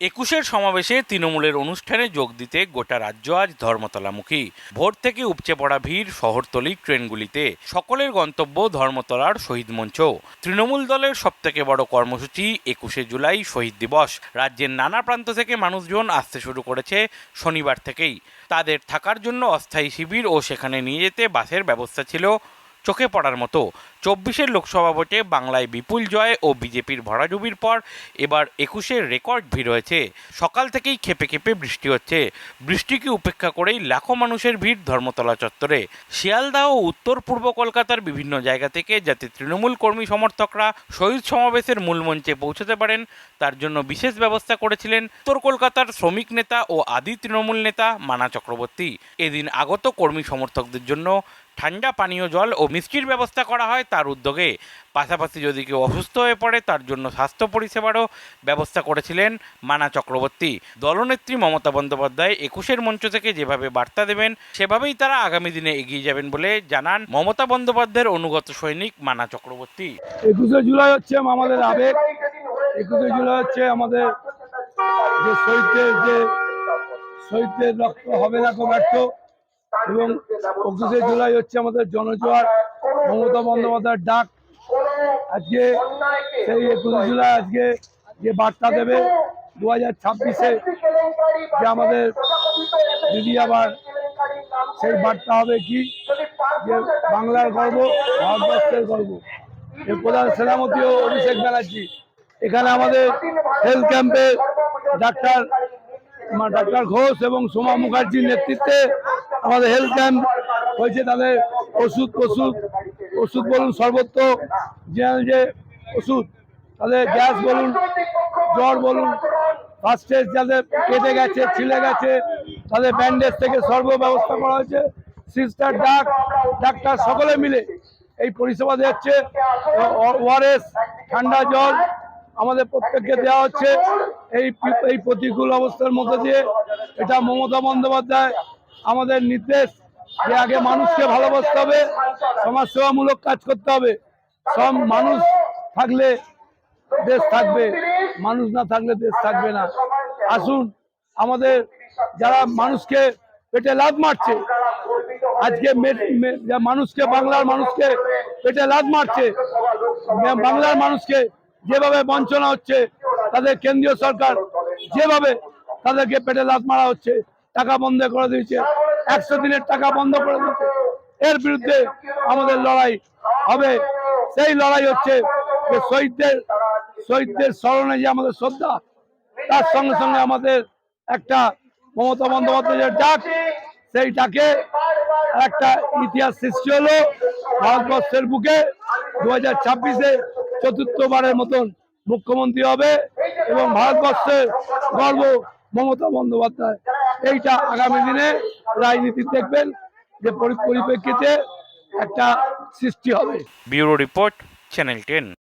একুশের সমাবেশে তৃণমূলের অনুষ্ঠানে যোগ দিতে গোটা রাজ্য আজ ধর্মতলামুখী। ভোর থেকে উপচে পড়া ভিড়, শহরতলি, ট্রেনগুলিতে। সকলের গন্তব্য ধর্মতলার শহীদ মঞ্চ। তৃণমূল দলের সবথেকে বড় কর্মসূচি একুশে জুলাই শহীদ দিবস। রাজ্যের নানা প্রান্ত থেকে মানুষজন আসতে শুরু করেছে শনিবার থেকেই। তাদের থাকার জন্য অস্থায়ী শিবির ও সেখানে নিয়ে যেতে বাসের ব্যবস্থা ছিল চোখে পড়ার মতো। চব্বিশের লোকসভা ভোটে বাংলায় বিপুল জয় ও বিজেপির ভরাডুবির পর এবার একুশের রেকর্ড ভিড় হয়েছে। সকাল থেকেই খেপে খেপে বৃষ্টি হচ্ছে। বৃষ্টিকে উপেক্ষা করেই লাখো মানুষের ভিড় ধর্মতলা চত্বরে। শিয়ালদা ও উত্তর পূর্ব কলকাতার বিভিন্ন জায়গা থেকে যাতে তৃণমূল কর্মী সমর্থকরা শহীদ সমাবেশের মূল মঞ্চে পৌঁছতে পারেন, তার জন্য বিশেষ ব্যবস্থা করেছিলেন উত্তর কলকাতার শ্রমিক নেতা ও আদি তৃণমূল নেতা মানা চক্রবর্তী। এদিন আগত কর্মী সমর্থকদের জন্য ঠান্ডা পানীয় জল ও মিষ্টির ব্যবস্থা করা হয় তার উদ্যোগে। পাশাপাশি যদি কেউ অসুস্থ হয়ে পড়ে, তার জন্য স্বাস্থ্য পরিষেবারও ব্যবস্থা করেছিলেন মানা চক্রবর্তী। দলনেত্রী মমতা বন্দ্যোপাধ্যায় একুশের মঞ্চ থেকে যেভাবে বার্তা দেবেন, সেভাবেই তারা আগামী দিনে এগিয়ে যাবেন বলে জানান মমতা বন্দ্যোপাধ্যায়ের অনুগত সৈনিক মানা চক্রবর্তী। একুশে জুলাই হচ্ছে আমাদের আবেগ। একুশে জুলাই হচ্ছে আমাদের যে শহীদদের যে শহীদদের রক্ত হবে না কো ব্যর্থ এবং একুশে জুলাই হচ্ছে আমাদের জনজোয়ার। মমতা বন্দ্যোপাধ্যায়ের ডাক। আজকে সেই একুশে জুলাই আজকে যে বার্তা দেবে দু হাজার ছাব্বিশে যে আমাদের দিদি আবার সেই বার্তা হবে কি? যে বাংলার গর্ব, ভারতবর্ষের গর্ব। এর প্রধান ও অভিষেক ব্যানার্জি। এখানে আমাদের হেলথ ক্যাম্পে ডাক্তার ডাক্তার ঘোষ এবং সোমা মুখার্জির নেতৃত্বে আমাদের হেলথ ক্যাম্প হয়েছে তাদের ওষুধ ওষুধ ওষুধ বলুন সর্বত্র যে ওষুধ, তাদের গ্যাস বলুন, জ্বর বলুন ফার্স্ট যাদের কেটে গেছে, ছিলে গেছে, তাদের ব্যান্ডেজ থেকে সর্ব ব্যবস্থা করা হয়েছে। সিস্টার ডাক ডাক্তার সকলে মিলে এই পরিষেবা দিচ্ছে। ওআরএস ঠান্ডা জল আমাদের প্রত্যেককে দেওয়া হচ্ছে। এই এই প্রতিকূল অবস্থার মধ্যে দিয়ে এটা মমতা বন্দ্যোপাধ্যায় আমাদের নির্দেশ যে আগে মানুষকে ভালোবাসতে হবে, সমাজসেবামূলক কাজ করতে হবে। সব মানুষ থাকলে দেশ থাকবে, মানুষ না থাকলে দেশ থাকবে না। আসুন, আমাদের যারা মানুষকে পেটে লাদ মারছে, আজকে মানুষকে, বাংলার মানুষকে পেটে লাদ মারছে বাংলার মানুষকে যেভাবে বঞ্চনা হচ্ছে, তাদের কেন্দ্রীয় সরকার যেভাবে তাদেরকে পেটে লাদ মারা হচ্ছে টাকা বন্ধ করে দিয়েছে। একশো দিনের টাকা বন্ধ করে দিয়েছে। এর বিরুদ্ধে আমাদের লড়াই হবে। সেই লড়াই হচ্ছে যে শহীদদের শহীদদের স্মরণে যে আমাদের শ্রদ্ধা, তার সঙ্গে সঙ্গে আমাদের একটা মমতা বন্দ্যোপাধ্যায়ের ডাক সেই ডাকে একটা ইতিহাস সৃষ্টি হলো ভারতবর্ষের বুকে। দু হাজার ছাব্বিশে চতুর্থবারের মতন মুখ্যমন্ত্রী হবে এবং ভারতবর্ষের গর্ব মমতা বন্দ্যোপাধ্যায়। এইটা আগামী দিনে রাজনীতি দেখবেন যে পরি- পরিপ্রেক্ষিতে একটা সৃষ্টি হবে। Bureau report, channel ten.